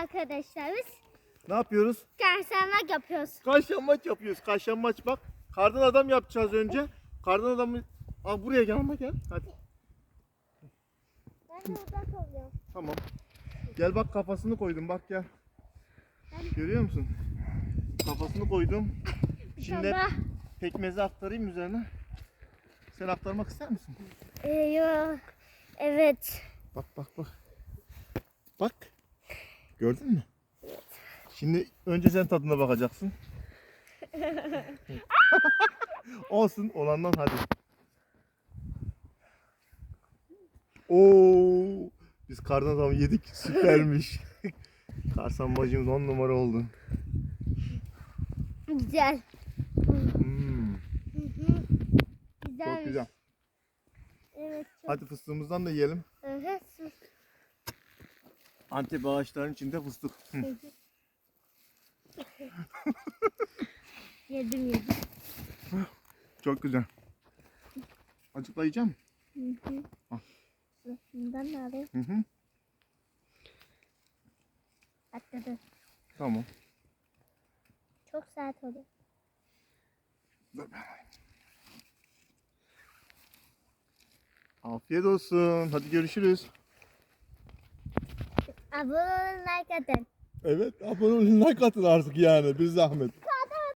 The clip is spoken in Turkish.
arkadaşlar biz Ne yapıyoruz? karsanmak yapıyoruz. Kaşlanmaç yapıyoruz. Kaşlanmaç bak. Kardan adam yapacağız önce. Kardan adamı... Aa, buraya gel ama gel. Hadi. Ben de uzak oluyorum. Tamam. Gel bak kafasını koydum bak gel. Görüyor musun? Kafasını koydum. Şimdi Baba. pekmezi aktarayım üzerine. Sen aktarmak ister misin? Ee, yo. Evet. Bak bak bak. Bak. Gördün mü? Şimdi önce sen tadına bakacaksın. Olsun olandan hadi. Oo, biz kardan adamı yedik süpermiş. Karsan bacımız on numara oldu. Güzel. Hmm, Güzel. çok güzel. Evet. Çok. Hadi fıstığımızdan da yiyelim. Evet. Antep ağaçlarının içinde fıstık. Yedim yedim. Çok güzel. Acıklayacağım. Hı hı. Al. Bundan da alayım. Hı hı. Atladı. Tamam. Çok sert oldu. Dur ben alayım. Afiyet olsun. Hadi görüşürüz. Abone olun, like atın. Evet abone olun like atın artık yani bir zahmet.